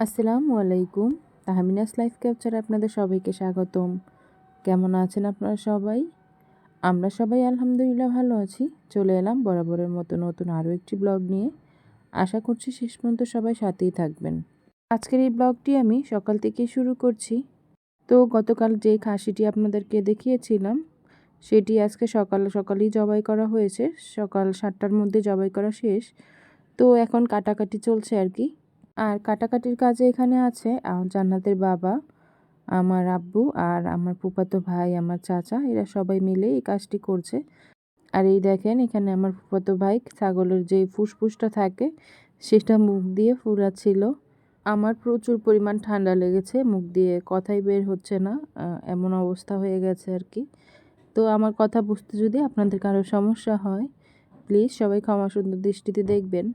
আসসালামু আলাইকুম। তাহমিনাস লাইফ ক্যাপচারে আপনাদের সবাইকে স্বাগতম। কেমন আছেন আপনারা সবাই? আমরা সবাই আলহামদুলিল্লাহ ভালো আছি। চলে এলাম বরাবরের মতো নতুন আরও একটি ব্লগ নিয়ে। আশা করছি শেষ পর্যন্ত সবাই সাথেই থাকবেন। আজকের এই ব্লগটি আমি সকাল থেকে শুরু করছি। তো গতকাল যে খাসিটি আপনাদেরকে দেখিয়েছিলাম, সেটি আজকে সকাল সকালেই জবাই করা হয়েছে। সকাল সাতটার মধ্যে জবাই করা শেষ। তো এখন কাটাকাটি চলছে আর কি। আর কাটাকাটির কাজে এখানে আছে। জান্নাতের বাবা, আমার আব্বু আর আমার ফুফাতো ভাই, আমার চাচা, এরা সবাই মিলে এই কাজটি করছে। আর এই দেখেন, এখানে আমার ফুফাতো ভাই ছাগলের যে ফুসফুসটা থাকে, সেটা মুখ দিয়ে ফুরাচ্ছিল। আমার প্রচুর পরিমাণ ঠান্ডা লেগেছে, মুখ দিয়ে কথাই বের হচ্ছে না এমন অবস্থা হয়ে গেছে আর কি। তো আমার কথা বুঝতে যদি আপনাদের কারও সমস্যা হয় প্লিজ সবাই ক্ষমা সুন্দর দৃষ্টিতে দেখবেন।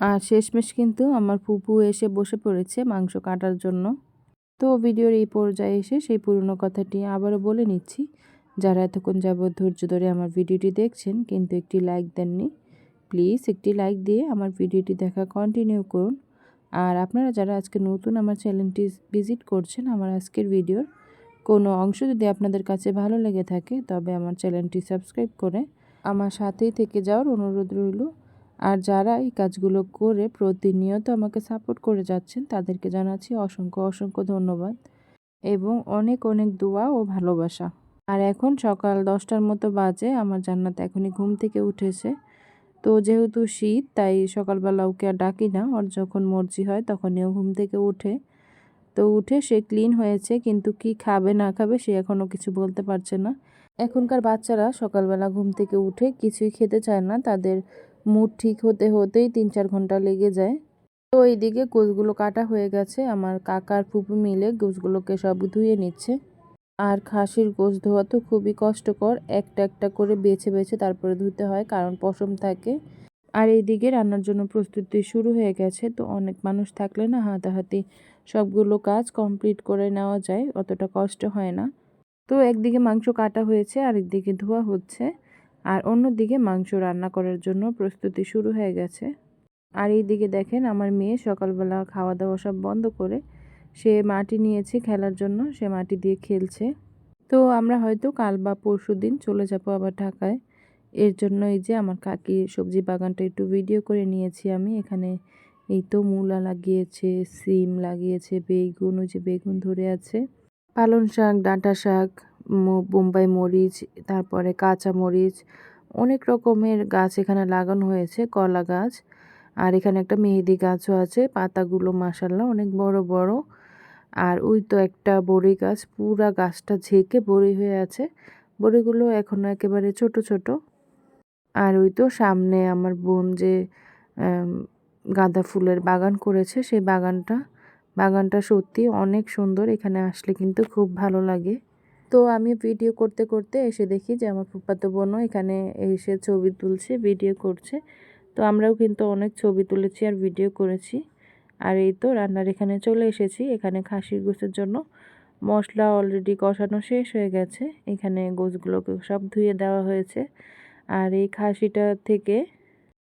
আর শেষমেশ কিন্তু আমার ফুপু এসে বসে পড়েছে মাংস কাটার জন্য। তো ভিডিওর এই পর্যায়ে এসে সেই পুরনো কথাটি আবারও বলে নিচ্ছি। যারা এতক্ষণ যাবৎ ধৈর্য ধরে আমার ভিডিওটি দেখছেন কিন্তু একটি লাইক দেননি, প্লিজ একটি লাইক দিয়ে আমার ভিডিওটি দেখা কন্টিনিউ করুন। আর আপনারা যারা আজকে নতুন আমার চ্যানেলটি ভিজিট করছেন, আমার আজকের ভিডিওর কোনো অংশ যদি আপনাদের কাছে ভালো লেগে থাকে, তবে আমার চ্যানেলটি সাবস্ক্রাইব করে আমার সাথেই থেকে যাওয়ার অনুরোধ রইল। আর যারা এই কাজগুলো করে প্রতিনিয়ত আমাকে সাপোর্ট করে যাচ্ছেন, তাদেরকে জানাচ্ছি অসংখ্য অসংখ্য ধন্যবাদ এবং অনেক অনেক দোয়া ও ভালোবাসা। আর এখন সকাল দশটার মতো বাজে, আমার জান্নাত এখনই ঘুম থেকে উঠেছে। তো যেহেতু শীত, তাই সকালবেলা ওকে আর ডাকি না, ওর যখন মর্জি হয় তখনই ঘুম থেকে উঠে। তো উঠে সে ক্লিন হয়েছে, কিন্তু কি খাবে না খাবে সে এখনও কিছু বলতে পারছে না। এখনকার বাচ্চারা সকালবেলা ঘুম থেকে উঠে কিছুই খেতে চায় না, তাদের মুড ঠিক হতে হতেই তিন চার ঘণ্টা লেগে যায়। তো এইদিকে গোছগুলো কাটা হয়ে গেছে। আমার কাকার ফুপু মিলে গোছগুলোকে সব ধুয়ে নিচ্ছে। আর খাসির গোছ ধোয়া তো খুবই কষ্টকর। একটা একটা করে বেছে বেছে তারপরে ধুতে হয়, কারণ পশম থাকে। আর এইদিকে রান্নার জন্য প্রস্তুতি শুরু হয়ে গেছে। তো অনেক মানুষ থাকলে না হাতাহাতি সবগুলো কাজ কমপ্লিট করে নেওয়া যায়, অতটা কষ্ট হয় না। তো একদিকে মাংস কাটা হয়েছে আর একদিকে ধোয়া হচ্ছে। আর অন্যদিকে মাংস রান্না করার জন্য প্রস্তুতি শুরু হয়ে গেছে। আর এই দিকে দেখেন আমার মেয়ে সকালবেলা খাওয়া দাওয়া সব বন্ধ করে সে মাটি নিয়েছে খেলার জন্য, সে মাটি দিয়ে খেলছে। তো আমরা হয়তো কাল বা পরশু দিন চলে যাব আবার ঢাকায়। এর জন্য এই যে আমার কাকির সবজি বাগানটা একটু ভিডিও করে নিয়েছি আমি। এখানে এই তো মূলা লাগিয়েছে, সিম লাগিয়েছে, বেগুন, ওই যে বেগুন ধরে আছে। পালং শাক, ডাঁটা শাক বোম্বাই মরিচ, তারপরে কাঁচা মরিচ, অনেক রকমের গাছ এখানে লাগানো হয়েছে, কলা গাছ। আর এখানে একটা মেহেদি গাছও আছে, পাতাগুলো মাসাল্লাহ অনেক বড় বড়। আর ওই তো একটা বড়ি গাছ, পুরা গাছটা ঝেঁকে বড়ি হয়ে আছে। বড়িগুলো এখনও একেবারে ছোট ছোট। আর ওই তো সামনে আমার বোন যে গাঁদা ফুলের বাগান করেছে, সেই বাগানটা। বাগানটা সত্যি অনেক সুন্দর, এখানে আসলে কিন্তু খুব ভালো লাগে। তো আমি ভিডিও করতে করতে এসে দেখি যে আমার ফুফাতো বোনও এখানে এসে ছবি তুলছে ভিডিও করছে। তো আমরাও কিন্তু অনেক ছবি তুলেছি আর ভিডিও করেছি। আর এই তো রান্নার এখানে চলে এসেছি। এখানে খাসির গোছের জন্য মশলা অলরেডি কষানো শেষ হয়ে গেছে। এখানে গোছগুলোকে সব ধুয়ে দেওয়া হয়েছে। আর এই খাসিটা থেকে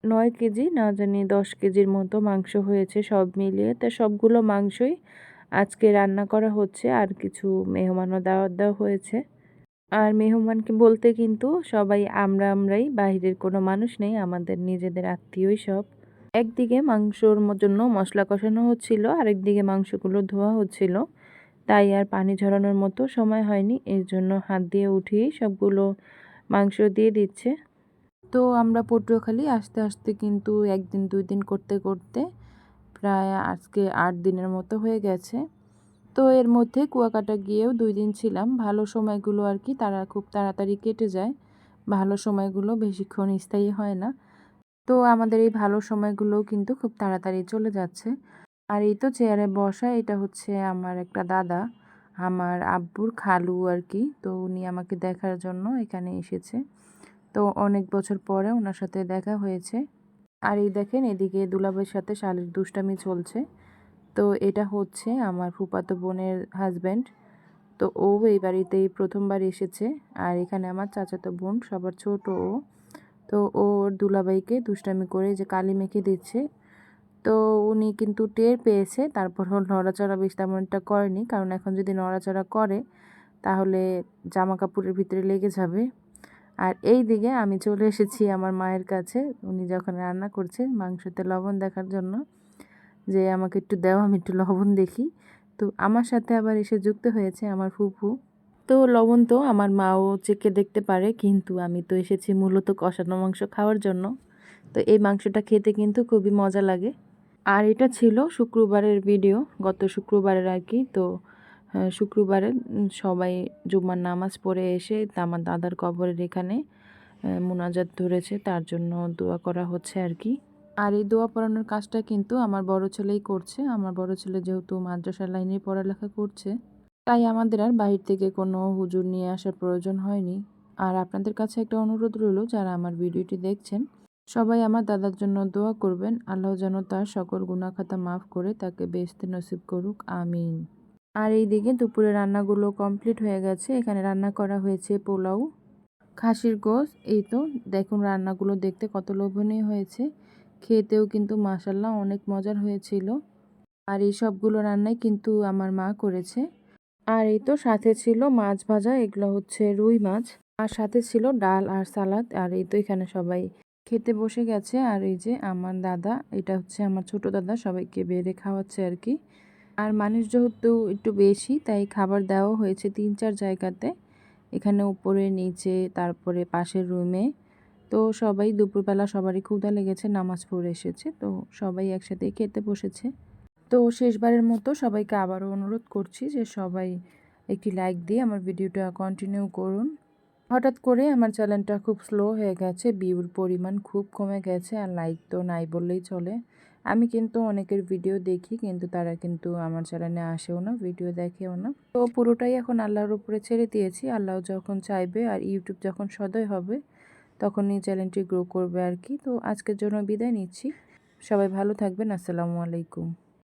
নয় কেজি, না জানি দশ কেজির মতো মাংস হয়েছে সব মিলিয়ে। তা সবগুলো মাংসই আজকে রান্না করা হচ্ছে আর কিছু মেহমানও দাওয়াত দেওয়া হয়েছে। আর মেহমানকে বলতে কিন্তু সবাই আমরা আমরাই, বাহিরের কোনো মানুষ নেই, আমাদের নিজেদের আত্মীয়ই সব। একদিকে মাংসর জন্য মশলা কষানো হচ্ছিল, আরেকদিকে মাংসগুলো ধোয়া হচ্ছিল। তাই আর পানি ঝরানোর মতো সময় হয়নি, এর জন্য হাত দিয়ে উঠিয়ে সবগুলো মাংস দিয়ে দিচ্ছে। তো আমরা পটুয়াখালী আস্তে আস্তে কিন্তু একদিন, দুই দিন করতে করতে প্রায় আজকে আট দিনের মতো হয়ে গেছে। তো এর মধ্যে কুয়াকাটা গিয়েও দুই দিন ছিলাম। ভালো সময়গুলো আর কি, তারা খুব তাড়াতাড়ি কেটে যায়। ভালো সময়গুলো বেশিক্ষণ স্থায়ী হয় না। তো আমাদের এই ভালো সময়গুলো কিন্তু খুব তাড়াতাড়ি চলে যাচ্ছে। আর এই তো চেয়ারে বসা, এটা হচ্ছে আমার একটা দাদা। আমার আব্বুর খালু আর কি, তো উনি আমাকে দেখার জন্য এখানে এসেছে। তো অনেক বছর পরে ওনার সাথে দেখা হয়েছে। আর এই দেখেন, এদিকে দুলাভাইয়ের সাথে শালির দুষ্টামি চলছে। তো এটা হচ্ছে আমার ফুপাতো বোনের হাজব্যান্ড তো ও এই বাড়িতেই প্রথমবার এসেছে আর এখানে আমার চাচাতো বোন, সবার ছোট ও। তো ও ওর দুলাভাইকে দুষ্টামি করে যে কালি মেখে দিচ্ছে। তো উনি কিন্তু টের পেয়েছে, তারপর নড়াচড়া বেশ তেমন একটা করেনি। কারণ এখন যদি নড়াচড়া করে, তাহলে জামা কাপড়ের ভিতরে লেগে যাবে। আর এই দিকে আমি চলে এসেছি আমার মায়ের কাছে। উনি যখন রান্না করছে মাংসতে লবণ দেখার জন্য যে আমাকে একটু দেও, আমি একটু লবণ দেখি। তো আমার সাথে আবার এসে যুক্ত হয়েছে আমার ফুফু। তো লবণ তো আমার মাও চেকে দেখতে পারে, কিন্তু আমি তো এসেছি মূলত কষানো মাংস খাওয়ার জন্য। তো এই মাংসটা খেতে কিন্তু খুবই মজা লাগে। আর এটা ছিল শুক্রবারের ভিডিও গত শুক্রবারের আর কি। তো শুক্রবারে সবাই জুম্মার নামাজ পড়ে এসে আমার দাদার কবরের এখানে মোনাজাত ধরেছে, তার জন্য দোয়া করা হচ্ছে আর কি। আর এই দোয়া পড়ানোর কাজটা কিন্তু আমার বড় ছেলেই করছে। আমার বড় ছেলে যেহেতু মাদ্রাসা লাইনে পড়ালেখা করছে, তাই আমাদের আর বাহির থেকে কোনো হুজুর নিয়ে আসার প্রয়োজন হয়নি। আর আপনাদের কাছে একটা অনুরোধ রইল, যারা আমার ভিডিওটি দেখছেন, সবাই আমার দাদার জন্য দোয়া করবেন। আল্লাহ যেন তার সকল গুণাখাতা মাফ করে তাকে বেসতে নসিব করুক, আমিন। আর এই দিকে দুপুরে রান্নাগুলো কমপ্লিট হয়ে গেছে। এখানে রান্না করা হয়েছে পোলাও, খাসির গোস এই তো, দেখুন রান্নাগুলো দেখতে কত লোভনীয় হয়েছে। খেতেও কিন্তু মাসাল্লাহ অনেক মজার হয়েছিল। আর এই সবগুলো রান্নাই কিন্তু আমার মা করেছে। আর এই তো, সাথে ছিল মাছ ভাজা, এগুলো হচ্ছে রুই মাছ। আর সাথে ছিল ডাল আর সালাদ। আর এই তো, এখানে সবাই খেতে বসে গেছে। আর এই যে, আমার দাদা, এটা হচ্ছে আমার ছোট দাদা, সবাইকে বেড়ে খাওয়াচ্ছে আর কি। আর মানুষ যেহেতু একটু বেশি, তাই খাবার দেওয়া হয়েছে তিন চার জায়গাতে। এখানে উপরে, নিচে, তারপরে পাশের রুমে তো সবাই দুপুরবেলা সবারই ক্ষুধা লেগেছে, নামাজ পড়ে এসেছে। তো সবাই একসাথে খেতে বসেছে। তো শেষবারের মতো সবাইকে আবারও অনুরোধ করছি যে সবাই একটি লাইক দিয়ে আমার ভিডিওটা কন্টিনিউ করুন। হঠাৎ করে আমার চ্যানেলটা খুব স্লো হয়ে গেছে ভিউর পরিমাণ খুব কমে গেছে, আর লাইক তো নাই বললেই চলে। আমি কিন্তু অনেকের ভিডিও দেখি, কিন্তু তারা কিন্তু আমার চ্যানেলে আসেও না ভিডিও দেখেও না। তো পুরোটাই এখন আল্লাহর উপরে ছেড়ে দিয়েছি। আল্লাহ যখন চাইবে আর ইউটিউব যখন সদয় হবে তখন এই চ্যানেলটি গ্রো করবে আর কি। তো আজকের জন্য বিদায় নিচ্ছি। সবাই ভালো থাকবেন। আসসালামু আলাইকুম।